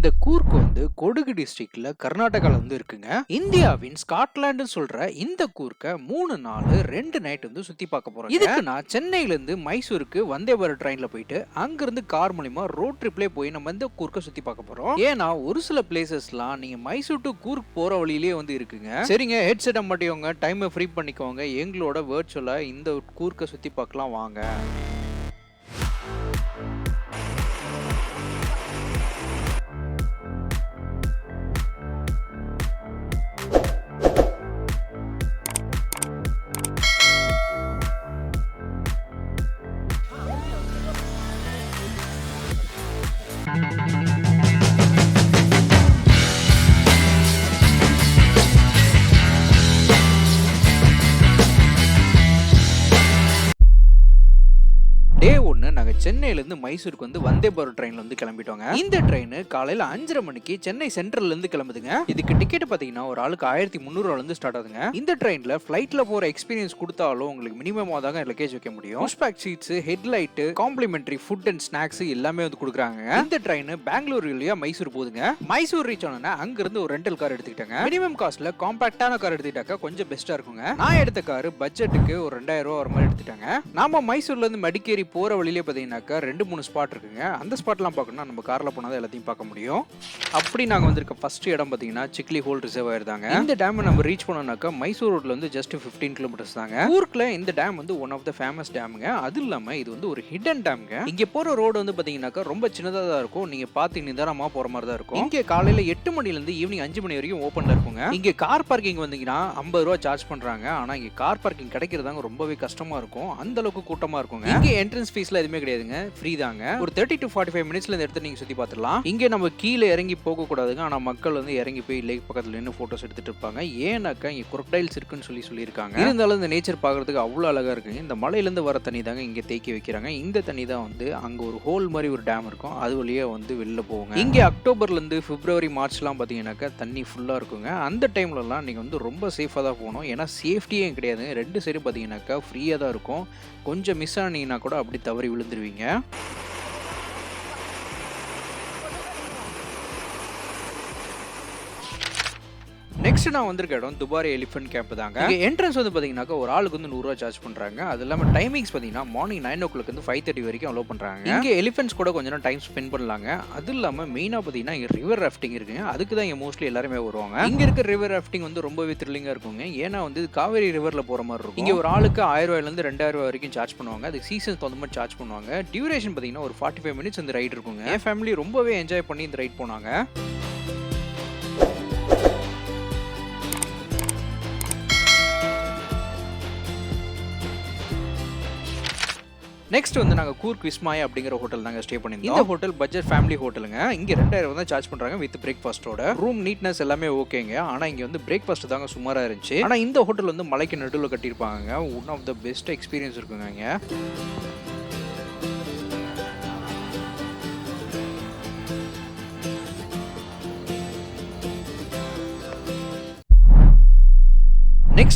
இந்த கூர்க் வந்து கொடுகு டிஸ்ட்ரிக்ட்ல கர்நாடகால வந்து இருக்குங்க. இந்தியாவின் ஸ்காட்லாண்டு சொல்ற இந்த கூர்க்க மூணு நாள் ரெண்டு நைட் வந்து சுத்தி பார்க்க போறோம். இதுக்கு நான் சென்னையில இருந்து மைசூருக்கு வந்தே பாரத் ட்ரெயின்ல போயிட்டு அங்க இருந்து கார் மூலியமா ரோட் ட்ரிப்லேயே போய் நம்ம இந்த கூர்க்க சுத்தி பார்க்க போறோம். ஏன்னா ஒரு சில பிளேசஸ்லாம் நீங்க மைசூர் டு கூர்க் போற வழியிலேயே வந்து இருக்குங்க. சரிங்க ஹெட்செட்டை மாட்டியோங்க டைமை ஃப்ரீ பண்ணிக்கோங்க. எங்களோட வேர்ச்சுவலா இந்த கூர்க்க சுத்தி பார்க்கலாம் வாங்க. சென்னையிலேருந்து மைசூருக்கு வந்து வந்தே பாரத் ட்ரெயினில் வந்து கிளம்பிட்டோங்க. இந்த ட்ரெயின் காலையில் அஞ்சரை மணிக்கு சென்னை சென்ட்ரல்லேருந்து கிளம்புதுங்க. இதுக்கு டிக்கெட் பார்த்தீங்கன்னா ஒரு ஆளுக்கு ஆயிரத்தி முந்நூறுவாலேருந்து ஸ்டார்ட் ஆகுதுங்க. இந்த ட்ரெயினில் ஃப்ளைட்டில் போகிற எக்ஸ்பீரியன்ஸ் கொடுத்தாலும் உங்களுக்கு மினிமமாக தாங்க லக்கேஜ் வைக்க முடியும். Pushback seats headlight complimentary food and snacks எல்லாமே வந்து கொடுக்குறாங்க. இந்த ட்ரெயின் பெங்களூர் வழியா மைசூர் போகுதுங்க. மைசூர் ரீச் ஆனோன்னா அங்கேருந்து ஒரு ரெண்டல் கார் எடுத்துக்கிட்டாங்க. மினிமம் காஸ்ட்ல காம்பாக்டான கார் எடுத்துக்கிட்டாக்கா கொஞ்சம் பெஸ்ட்டாக இருக்குங்க. நான் எடுத்த கார் பட்ஜெட்டுக்கு ஒரு ரெண்டாயிரம் ரூபா வர மாதிரி எடுத்துட்டாங்க நாம மைசூர்ல இருந்து மடிக்கேரி போற வழியிலே பார்த்தீங்கன்னாக்கா ரெண்டு மூணு ஸ்பாட் இருக்குங்க. அந்த ஸ்பாட்லாம் பார்க்கணும்னா நம்ம காரில் போனால் எல்லாத்தையும் பார்க்க முடியும். அப்படி நாங்கள் வந்திருக்க ஃபர்ஸ்ட் இடம் பார்த்தீங்கன்னா சிக்லி ஹோல் ரிசர்வ் ஆயிருந்தாங்க. இந்த டேம் நம்ம ரீச் பண்ணோம்னாக்கா மைசூர் ரோட்ல வந்து ஜஸ்ட் ஃபிஃப்டீன் கிலோமீட்டர்ஸ் தாங்க. ஊருக்குள்ள இந்த டேம் வந்து ஒன் ஆஃப் த ஃபேமஸ் டேமுங்க அது இல்லாமல் இது வந்து ஒரு ஹிடன் டேம்ங்க இங்க போற ரோடு வந்து பார்த்தீங்கன்னாக்கா ரொம்ப சின்னதாக தான் இருக்கும். நீங்க பார்த்து நிதானமா போற மாதிரி தான் இருக்கும். இங்கே காலையில எட்டு மணிலேருந்து ஈவினிங் அஞ்சு மணி வரைக்கும் ஓப்பன்ல இருக்குங்க. இங்க கார் பார்க்கிங் வந்தீங்கன்னா ஐம்பது ரூபா சார்ஜ் பண்றாங்க. ஆனா இங்க கார் பார்க்கிங் கிடைக்கிறதாங்க ரொம்பவே கஷ்டமா இருக்கும். அந்த அளவுக்கு கூட்டமா இருக்குங்க. இங்க என்ட்ரன்ஸ் ஃபீஸ்லாம் எதுவுமே கிடையாதுங்க. ஃப்ரீ தாங்க. ஒரு தேர்ட்டி டு ஃபார்ட்டி ஃபைவ் மினிட்ஸ்ல இந்த இடத்த நீங்க சுத்தி பார்த்துடலாம். இங்க நம்ம கீழே இறங்கி போக கூடாதுங்க. ஆனா மக்கள் வந்து இறங்கி போய் லேக் பக்கத்துல நின்று போட்டோஸ் எடுத்துட்டு இருப்பாங்க. ஏன்னாக்கா இங்க crocodiles இருக்குன்னு சொல்லி சொல்லியிருக்காங்க. இருந்தாலும் இந்த நேச்சர் பார்க்கறதுக்கு அவ்வளோ அழகா இருக்குங்க. இந்த மலையிலேருந்து வர தண்ணி தாங்க இங்க தேக்கி வைக்கிறாங்க. இந்த தண்ணி தான் வந்து அங்க ஒரு ஹோல் மாதிரி ஒரு டேம் இருக்கும். அது வழியே வந்து வெளில போவாங்க இங்க அக்டோபர்ல இருந்து பிப்ரவரி மார்ச்லாம் பாத்தீங்கன்னாக்கா தண்ணி ஃபுல்லா இருக்குங்க. அந்த டைம்லலாம் நீங்க வந்து ரொம்ப சேஃபாக தான் போகணும். ஏன்னா சேஃப்டியே கிடையாது ரெண்டு சைடு பார்த்தீங்கன்னாக்கா ஃப்ரீயாக தான் இருக்கும். கொஞ்சம் மிஸ் ஆனீங்கன்னா கூட அப்படி தவறி விழுந்துருவீங்க. né? நெக்ஸ்ட் நான் வந்திருக்க இடம் துபாரி எலிஃபென்ட் கேம்ப் தாங்க. இங்க என்ட்ரன்ஸ் வந்து பாத்தீங்கன்னாக்கா ஒரு ஆளுக்கு வந்து நூறுரூவா சார்ஜ் பண்றாங்க. அது இல்லாம டைமிங்ஸ் பாத்தீங்கன்னா மார்னிங் நைன் ஓ கிளாக் வந்து ஃபைவ் தேர்ட்டி வரைக்கும் அலோவ் பண்றாங்க. இங்க எலிஃபென்ட்ஸ் கூட கொஞ்ச நேரம் டைம் ஸ்பெண்ட் பண்ணலாங்க. அது இல்லாம மெயினா பாத்தீங்கன்னா இங்க ரிவர் ராஃப்டிங் இருக்குங்க. அதுக்கு தான் இங்க மோஸ்ட்லி எல்லாருமே வருவாங்க. இங்க இருக்க ரிவர் ராஃப்டிங் வந்து ரொம்பவே த்ரில்லிங்கா இருக்குங்க. ஏன்னா வந்து காவேரி ரிவர்ல போற மாதிரி இருக்கும். இங்க ஒரு ஆளுக்கு ஆயிரம் ரூபாயில இருந்து ரெண்டாயிரம் ரூபாய் வரைக்கும் சார்ஜ் பண்ணுவாங்க. அதுக்கு சீசன் தகுந்த மாதிரி சார்ஜ் பண்ணுவாங்க. டியூரேஷன் பாத்தீங்கன்னா ஒரு ஃபார்ட்டி ஃபைவ் மினிட்ஸ் இந்த ரைட் இருக்குங்க. என் ஃபேமிலி ரொம்பவே என்ஜாய் பண்ணி இந்த ரைட் போனாங்க. நெக்ஸ்ட் வந்து நாங்கள் கூர்க் விஸ்மாய் அப்படிங்கிற ஹோட்டல் தாங்க ஸ்டே பண்ணியிருந்தோம். இந்த ஹோட்டல் பட்ஜெட் ஃபேமிலி ஹோட்டலுங்க இங்கே ரெண்டாயிரம் தான் சார்ஜ் பண்ணுறாங்க வித் பிரேக்ஃபாஸ்ட்டோட ரூம் நீட்னஸ் எல்லாமே ஓகேங்க ஆனால் இங்கே வந்து பிரேக்ஃபாஸ்ட் தாங்க சுமாராக இருந்துச்சு. ஆனால் இந்த ஹோட்டல் வந்து மலைக்கு நடுவில் கட்டியிருப்பாங்க one of the best experience இருக்குங்க இங்கே.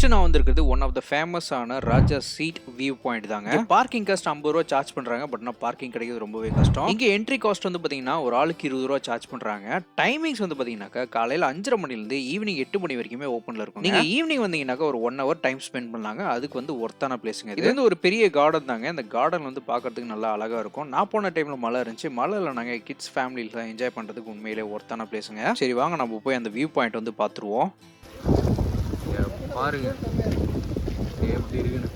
நெக்ஸ்ட் நான் வந்திருக்கிறது ஒன் ஆஃப் த ஃபேமஸான ராஜா சீட் வியூ பாயிண்ட் தாங்க. பார்க்கிங் காஸ்ட் ஐம்பது ரூபா சார்ஜ் பண்றாங்க பட் ஆனால் பார்க்கிங் கிடைக்கிறது ரொம்பவே கஷ்டம். இங்க என்ட்ரி காஸ்ட் வந்து பாத்தீங்கன்னா ஒரு ஆளுக்கு இருபது ரூபா சார்ஜ் பண்றாங்க. டைமிங்ஸ் வந்து பாத்தீங்கன்னாக்கா காலையில அஞ்சரை மணிலேருந்து ஈவினிங் எட்டு மணி வரைக்குமே ஓப்பன்ல இருக்கும் நீங்க ஈவினிங் வந்தீங்கன்னாக்கா ஒரு ஒன் ஹவர் டைம் ஸ்பெண்ட் பண்ணலாங்க. அதுக்கு வந்து ஒர்த்தான பிளேஸுங்க இது. வந்து ஒரு பெரிய கார்டன் தாங்க. இந்த கார்டன் வந்து பார்க்கறதுக்கு நல்லா அழகா இருக்கும். நான் போன டைம்ல மழை இருந்துச்சு. மழையில நாங்க கிட்ஸ் ஃபேமிலியில் என்ஜாய் பண்றதுக்கு உண்மையிலே ஒர்த்தான பிளேஸுங்க சரி வாங்க நம்ம போய் அந்த வியூ பாயிண்ட் வந்து பார்த்துருவோம். பாருங்க. எப்படி இருக்குன்னு.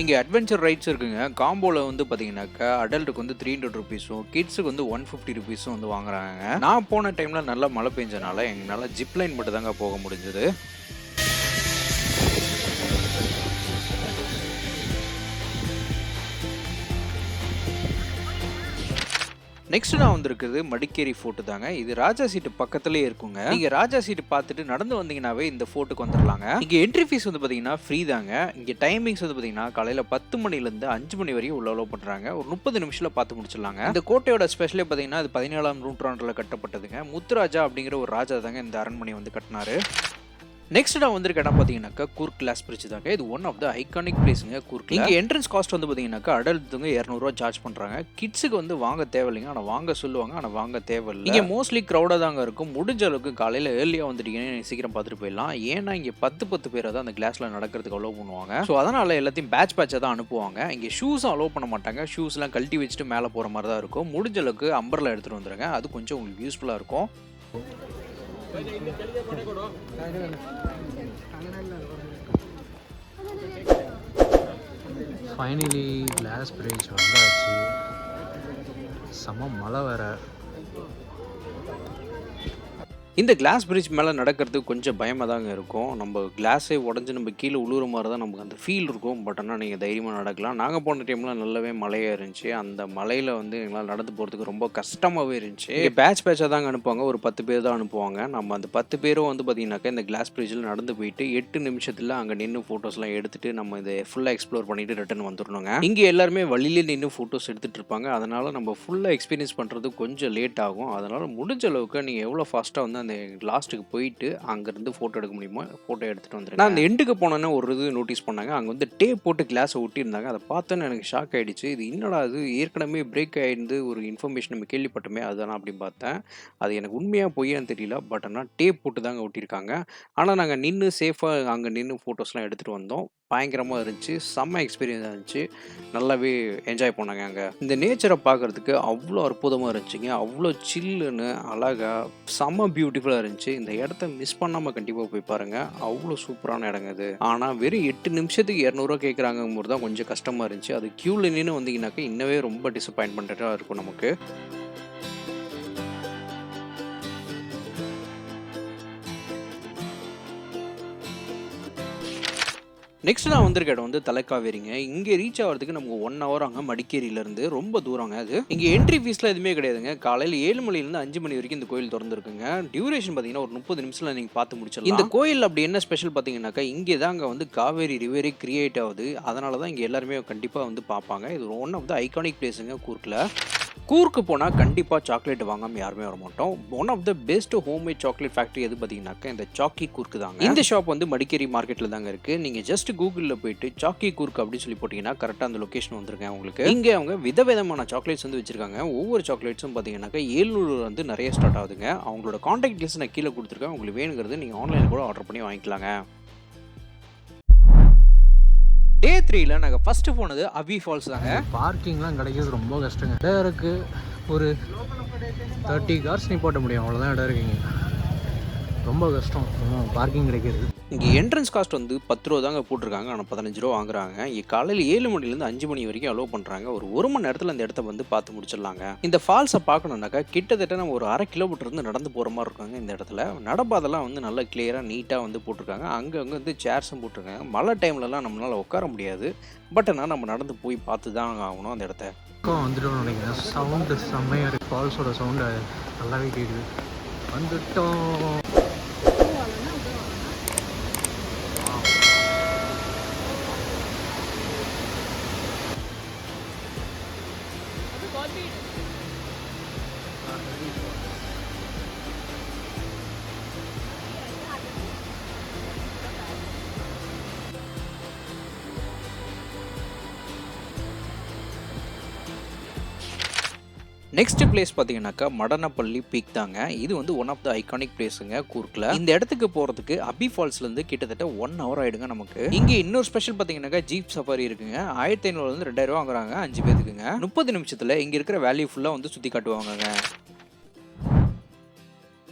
இங்கே அட்வென்ச்சர் ரைட்ஸ் இருக்குங்க. காம்போவில் வந்து பார்த்தீங்கன்னாக்கா அடல்ட்டுக்கு வந்து த்ரீ ஹண்ட்ரட் ருபீஸும் கிட்ஸுக்கு வந்து ஒன் ஃபிஃப்டி ருபீஸும் வந்து வாங்குறாங்க. நான் போன டைமில் நல்லா மழை பெஞ்சனால எங்களால் ஜிப் லைன் மட்டும் தாங்க போக முடிஞ்சது. நெக்ஸ்ட் நான் வந்திருக்கிறது மடிக்கேரி ஃபோர்ட்டு தாங்க. இது ராஜா சீட்டு பக்கத்துலேயே இருக்குங்க. நீங்க ராஜா சீட்டு பார்த்துட்டு நடந்து வந்தீங்கன்னாவே இந்த ஃபோர்ட்டுக்கு வந்துடலாங்க இங்க என்ட்ரி ஃபீஸ் வந்து பாத்தீங்கன்னா ஃப்ரீ தாங்க. இங்க டைமிங்ஸ் வந்து பாத்தீங்கன்னா காலையில பத்து மணில இருந்து அஞ்சு மணி வரையும் உள்ள அலோவ் பண்றாங்க. ஒரு முப்பது நிமிஷத்துல பார்த்து முடிச்சிடலாங்க. இந்த கோட்டையோட ஸ்பெஷலே பாத்தீங்கன்னா இது பதினேழாம் நூற்றாண்டுல கட்டப்பட்டதுங்க. முத்துராஜா அப்படிங்கிற ஒரு ராஜா தாங்க இந்த அரண்மனை வந்து கட்டினாரு. நெக்ஸ்ட் நான் வந்திருக்க இடம் பார்த்தீங்கன்னாக்கா கூர்க் கிளாஸ் பிரிட்ஜ் தாங்க. இது ஒன் ஆஃப் த ஐகானிக் பிளேஸுங்க கூர்க் இங்கே என்ட்ரன்ஸ் காஸ்ட் வந்து பார்த்தீங்கன்னாக்கா அடல்ட்டுங்க இரநூறுவா சார்ஜ் பண்ணுறாங்க கிட்ஸுக்கு வந்து வாங்க தேவையில்லைங்க. ஆனால் வாங்க சொல்லுவாங்க ஆனால் வாங்க தேவையில்லை. இங்கே மோஸ்ட்லி க்ரௌடாக தாங்க இருக்கும். முடிஞ்ச அளவுக்கு காலையில் ஏர்லியாக வந்துட்டீங்கன்னு சீக்கிரம் பார்த்துட்டு போயிடலாம். ஏன்னா இங்கே பத்து பத்து பேரை தான் அந்த கிளாஸில் நடக்கிறதுக்கு அலோவ் பண்ணுவாங்க. ஸோ அதனால் எல்லாத்தையும் பேட்ச் பேட்சாக தான் அனுப்புவாங்க. இங்கே ஷூஸும் அலோவ் பண்ண மாட்டாங்க. ஷூஸ்லாம் கழட்டி வச்சுட்டு மேலே போகிற மாதிரி தான் இருக்கும். முடிஞ்ச அளவுக்கு அம்பரில் எடுத்துகிட்டு வந்துருங்க. அது கொஞ்சம் உங்களுக்கு யூஸ்ஃபுல்லாக இருக்கும். ஃபைனலி கிளாஸ் பிரிட்ஜ் வந்தாச்சு. செம மழை வேற. இந்த கிளாஸ் பிரிட்ஜ் மேலே நடக்கிறதுக்கு கொஞ்சம் பயமாக தாங்க இருக்கும். நம்ம கிளாஸே உடஞ்சி நம்ம கீழே உழுவுற மாதிரி தான் நமக்கு அந்த ஃபீல் இருக்கும். பட் ஆனால் நீங்கள் தைரியமாக நடக்கலாம். நாங்கள் போன டைமில் நல்லாவே மழையாக இருந்துச்சு. அந்த மலையில் வந்து எங்களால் நடந்து போகிறதுக்கு ரொம்ப கஷ்டமாகவே இருந்துச்சு. பேட்ச் பேட்சாக தாங்க அனுப்புவாங்க. ஒரு பத்து பேர் தான் அனுப்புவாங்க. நம்ம அந்த பத்து பேரும் வந்து பார்த்தீங்கன்னாக்கா இந்த கிளாஸ் பிரிட்ஜில் நடந்து போயிட்டு எட்டு நிமிஷத்தில் அங்கே நின்று ஃபோட்டோஸ்லாம் எடுத்துகிட்டு நம்ம இதை ஃபுல்லாக எக்ஸ்ப்ளோர் பண்ணிவிட்டு ரிட்டர்ன் வந்துடணுங்க இங்கே எல்லாருமே வழியிலே நின்று ஃபோட்டோஸ் எடுத்துகிட்டு இருப்பாங்க. அதனால் நம்ம ஃபுல்லாக எக்ஸ்பீரியன்ஸ் பண்ணுறது கொஞ்சம் லேட் ஆகும். அதனால் முடிஞ்ச அளவுக்கு நீங்கள் எவ்வளோ ஃபாஸ்ட்டாக வந்து அந்த லாஸ்ட்டுக்கு போயிட்டு அங்கேருந்து ஃபோட்டோ எடுக்க முடியுமோ? ஃபோட்டோ எடுத்துகிட்டு வந்துடுறேன் நான் அந்த எண்டுக்கு போனோன்னே ஒரு இது நோட்டீஸ் பண்ணாங்க. அங்கே வந்து டேப் போட்டு கிளாஸை ஒட்டியிருந்தாங்க. அதை பார்த்தோன்னே எனக்கு ஷாக் ஆகிடுச்சு இது என்னடா அது ஏற்கனவே பிரேக் ஆகிருந்து ஒரு இன்ஃபர்மேஷன் நம்ம கேள்விப்பட்டோமே அதுதான் அப்படின்னு பார்த்தேன். அது எனக்கு உண்மையாக பொய்யான்னு தெரியல. பட் ஆனால் டேப் போட்டு தாங்க ஒட்டியிருக்காங்க. ஆனால் நாங்கள் நின்று சேஃபாக அங்கே நின்று ஃபோட்டோஸ்லாம் எடுத்துகிட்டு வந்தோம். பயங்கரமாக இருந்துச்சு. செம்ம எக்ஸ்பீரியன்ஸாக இருந்துச்சு. நல்லாவே என்ஜாய் பண்ணாங்க அங்கே. இந்த நேச்சரை பார்க்குறதுக்கு அவ்வளோ அற்புதமாக இருந்துச்சுங்க. அவ்வளோ சில்லுன்னு அழகாக செம்ம பியூட்டிஃபுல்லாக இருந்துச்சு. இந்த இடத்த மிஸ் பண்ணாமல் கண்டிப்பாக போய் பாருங்கள் அவ்வளோ சூப்பரான இடங்க இது. ஆனால் வெறும் எட்டு நிமிஷத்துக்கு இரநூறுவா கேட்குறாங்கும் போது தான் கொஞ்சம் கஷ்டமாக இருந்துச்சு. அது க்யூவில் நின்று வந்தீங்கன்னாக்கா இன்னவே ரொம்ப டிசப்பாயின்மெண்ட்டாக இருக்கும் நமக்கு. நெக்ஸ்ட் நான் வந்திருக்க இடம் வந்து தலைக்காவேரிங்க. இங்கே ரீச் ஆகிறதுக்கு நமக்கு ஒன் ஹவர் அங்கே மடிக்கேரியிலேருந்து ரொம்ப தூரங்க அது. இங்கே என்ட்ரி ஃபீஸ்லாம் எதுவுமே கிடையாதுங்க. காலையில் ஏழு மணிலேருந்து அஞ்சு மணி வரைக்கும் இந்த கோயில் திறந்துருக்குங்க. டியூரேஷன் பார்த்தீங்கன்னா ஒரு முப்பது நிமிஷத்தில் நீங்கள் பார்த்து முடிச்சிடலாம். இந்த கோயில் அப்படி என்ன ஸ்பெஷல் பார்த்தீங்கன்னாக்கா இங்கே தான் அங்கே வந்து காவேரி ரிவரே கிரியேட் ஆகுது. அதனால தான் இங்கே எல்லாருமே கண்டிப்பாக வந்து பார்ப்பாங்க. இது ஒன் ஆஃப் த ஐகானிக் பிளேஸுங்க கூர்க்கில். கூர்க்கு போனால் கண்டிப்பாக சாக்லேட் வாங்காமல் யாருமே வர மாட்டோம் one of the best homemade chocolate factory எது பார்த்தீங்கன்னாக்கா இந்த சாக்கி கூர்க்கு தாங்க. இந்த ஷாப் வந்து மடிக்கேரி மார்க்கெட்டில் தாங்க இருக்குது நீங்கள் ஜஸ்ட் கூகுளில் போயிட்டு சாக்கி கூர்க் அப்படின்னு சொல்லி போட்டிங்கன்னா கரெக்டாக அந்த லொக்கேஷன் வந்துருங்க உங்களுக்கு. இங்கே அவங்க விதவிதமான சாக்லேட்ஸ் வந்து வச்சிருக்காங்க. ஒவ்வொரு சாக்லேட்ஸும் பார்த்தீங்கன்னாக்கா ஏழ்நூறு வந்து நிறைய ஸ்டார்ட் ஆகுதுங்க. அவங்களோட காண்டாக்ட் டீல்ஸ் நான் கீழே கொடுத்துருக்கேன். உங்களுக்கு வேணுங்கிறது நீங்கள் ஆன்லைனில் கூட ஆர்டர் பண்ணி வாங்கிக்கலாங்க. டே த்ரீல நாங்கள் ஃபர்ஸ்ட் போனது அபி ஃபால்ஸ் தாங்க. பார்க்கிங்லாம் கிடைக்கிறது ரொம்ப கஷ்டங்க. இடம் இருக்குது ஒரு தேர்ட்டி கார்ஸ் நீ போட்ட முடியும். அவ்வளோதான் இடம் இருக்குங்க. ரொம்ப கஷ்டம். பார்க்கிங் கிடைக்கிறது. இங்கே என்ட்ரன்ஸ் காஸ்ட் வந்து பத்து ரூபா தாங்க போட்டிருக்காங்க. ஆனால் பதினஞ்சு ரூபா வாங்குறாங்க. இங்கே காலையில் ஏழு மணிலேருந்து அஞ்சு மணி வரைக்கும் அலோவ் பண்ணுறாங்க ஒரு ஒரு மணி நேரத்தில் அந்த இடத்த வந்து பார்த்து முடிச்சிடலாங்க. இந்த ஃபால்ஸை பார்க்கணுன்னாக்கா கிட்டத்தட்ட நம்ம ஒரு அரை கிலோமீட்டர் இருந்து நடந்து போகிற மாதிரி இருக்காங்க இந்த இடத்துல. நடப்பாதெல்லாம் வந்து நல்லா கிளியராக நீட்டாக வந்து போட்டிருக்காங்க. அங்கே அங்கே வந்து சேர்ஸும் போட்டிருக்காங்க. மழை டைம்லலாம் நம்மளால் உட்கார முடியாது. பட் ஆனால் நம்ம நடந்து போய் பார்த்து தான் ஆகணும் அந்த இடத்த. பக்கம் வந்துட்டோம்னு நினைக்கிறேன். சவுண்டு செம்மையாக இருக்குது ஃபால்ஸோட சவுண்டு நல்லாவே கேட்குது வந்துட்டோம். நெக்ஸ்ட் பிளேஸ் பார்த்தீங்கன்னாக்கா மடனப்பள்ளி பீக் தாங்க. இது வந்து ஒன் ஆஃப் த ஐகானிக் பிளேஸுங்க கூர்க்கில் இந்த இடத்துக்கு போகிறதுக்கு அபி ஃபால்ஸ்லேருந்து கிட்டத்தட்ட ஒன் ஹவர் ஆகிடுங்க நமக்கு. இங்கே இன்னொரு ஸ்பெஷல் பார்த்தீங்கன்னாக்கா ஜீப் சஃபாரி இருக்குங்க. ஆயிரத்தி ஐநூறுலேருந்து ரெண்டாயிரம் ரூபா வாங்குறாங்க அஞ்சு பேருக்குங்க முப்பது நிமிஷத்தில் இங்கே இருக்கிற வேல்யூ ஃபுல்லாக வந்து சுற்றி காட்டுவாங்க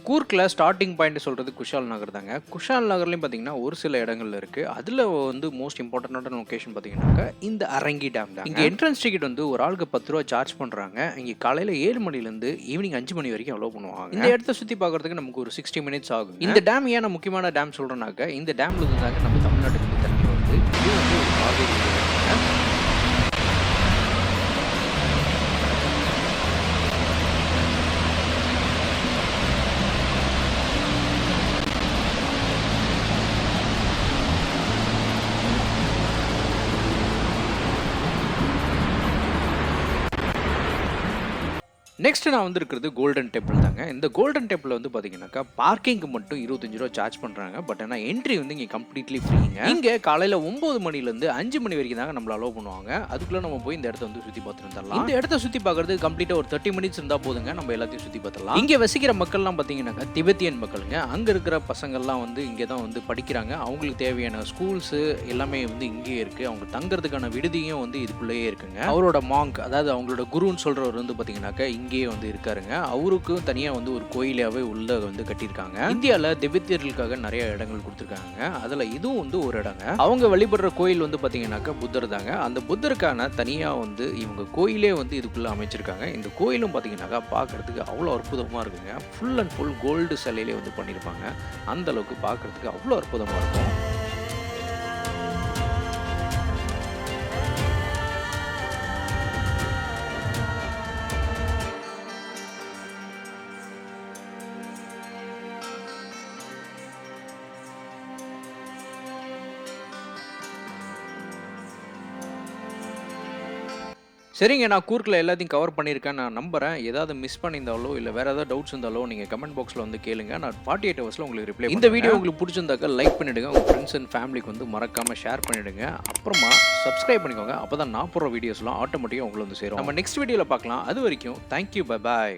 கூர்க்கில் ஸ்டார்டிங் பாயிண்ட் சொல்கிறது குஷால் நகர் தாங்க. குஷால் நகர்லையும் பார்த்தீங்கன்னா ஒரு சில இடங்கள்ல இருக்குது அதில் வந்து மோஸ்ட் இம்பார்ட்டண்டான லொக்கேஷன் பார்த்தீங்கன்னாக்கா இந்த அரங்கி டேம் தான் இங்கே என்ட்ரன்ஸ் டிக்கெட் வந்து ஒரு ஆளுக்கு பத்து ரூபா சார்ஜ் பண்ணுறாங்க இங்கே காலையில் ஏழு மணிலேருந்து ஈவினிங் அஞ்சு மணி வரைக்கும் அலோவ் பண்ணுவாங்க. இந்த இடத்த சுற்றி பார்க்கறதுக்கு நமக்கு ஒரு சிக்ஸ்டி மினிட்ஸ் ஆகும். இந்த டேம் ஏன் முக்கியமான டேம் சொல்கிறேன்னாக்கா இந்த டேம்ல இருந்து தாங்க நம்ம தமிழ்நாட்டுக்கு தண்ணி வருது இது வந்து ஒரு காவேரி. நெக்ஸ்ட் நான் வந்து இருக்கிறது கோல்டன் டெம்பிள் தாங்க. இந்த கோல்டன் டெம்பிள் வந்து பாத்தீங்கன்னாக்கா பார்க்கிங்க்கு மட்டும் இருபத்தஞ்சு ரூபா சார்ஜ் பண்றாங்க. பட் ஆனால் என்ட்ரி வந்து இங்க கம்ப்ளீட்லி ஃப்ரீங்க இங்க காலையில ஒன்பது மணில இருந்து அஞ்சு மணி வரைக்கும் தாங்க நம்மள அலோவ் பண்ணுவாங்க. அதுக்குள்ள நம்ம போய் இந்த இடத்த வந்து சுத்தி பார்த்துட்டு வந்துடலாம். இந்த இடத்த சுத்தி பார்க்கறது கம்ப்ளீட்டா ஒரு தேர்ட்டி மினிட்ஸ் இருந்தா போதுங்க. நம்ம எல்லாத்தையும் சுத்தி பார்த்துடலாம். இங்க வசிக்கிற மக்கள்லாம் பாத்தீங்கன்னாக்கா திபெத்தியன் மக்களுங்க. அங்க இருக்கிற பசங்கள்லாம் வந்து இங்கே தான் வந்து படிக்கிறாங்க. அவங்களுக்கு தேவையான ஸ்கூல்ஸ் எல்லாமே வந்து இங்கேயே இருக்கு. அவங்க தங்குறதுக்கான விடுதியும் வந்து இதுக்குள்ளேயே இருக்குங்க. அவரோட மாங்க் அதாவது அவங்களோட குருன்னு சொல்றவர் வந்து பாத்தீங்கன்னாக்கா இங்கேயே வந்து இருக்காருங்க. அவருக்கும் தனியாக வந்து ஒரு கோயிலாகவே உள்ள வந்து கட்டியிருக்காங்க. இந்தியாவில் திபெத்தியர்களுக்காக நிறைய இடங்கள் கொடுத்துருக்காங்க. அதில் இதுவும் வந்து ஒரு இடங்க. அவங்க வழிபடுற கோயில் வந்து பார்த்தீங்கன்னாக்கா புத்தர் தாங்க. அந்த புத்தருக்கான தனியாக வந்து இவங்க கோயிலே வந்து இதுக்குள்ளே அமைச்சிருக்காங்க. இந்த கோயிலும் பார்த்தீங்கன்னாக்கா பார்க்குறதுக்கு அவ்வளோ அற்புதமாக இருக்குங்க. ஃபுல் அண்ட் ஃபுல் கோல்டு சிலையிலே வந்து பண்ணியிருப்பாங்க. அந்த அளவுக்கு பார்க்குறதுக்கு அவ்வளோ அற்புதமாக இருக்கும். சரிங்க நான் கூர்க்கில் எல்லாத்தையும் கவர் பண்ணியிருக்கேன். நான் நம்புறேன். ஏதாவது மிஸ் பண்ணியிருந்தாலோ இல்லை வேற ஏதாவது டவுட்ஸ் இருந்தாலோ நீங்கள் கமெண்ட் பாக்ஸில் வந்து கேளுங்க. நான் ஃபார்ட்டி எயிட் ஹவர்ஸில் உங்களுக்கு ரிப்ளை இந்த வீடியோ உங்களுக்கு பிடிச்சிருந்தாக்கா லைக் பண்ணிடுங்க. உங்கள் ஃப்ரெண்ட்ஸ் அண்ட் ஃபேமிலிக்கு வந்து மறக்காம ஷேர் பண்ணிடுங்க. அப்புறமா சப்ஸ்கிரைப் பண்ணிக்கோங்க. அப்போ தான் நான் போடுற வீடியோஸ்லாம் ஆட்டோமேட்டிக்காக உங்களை வந்து சேரும். நம்ம நெக்ஸ்ட் வீடியோவில் பார்க்கலாம். அது வரைக்கும் தேங்க்யூ பை பாய்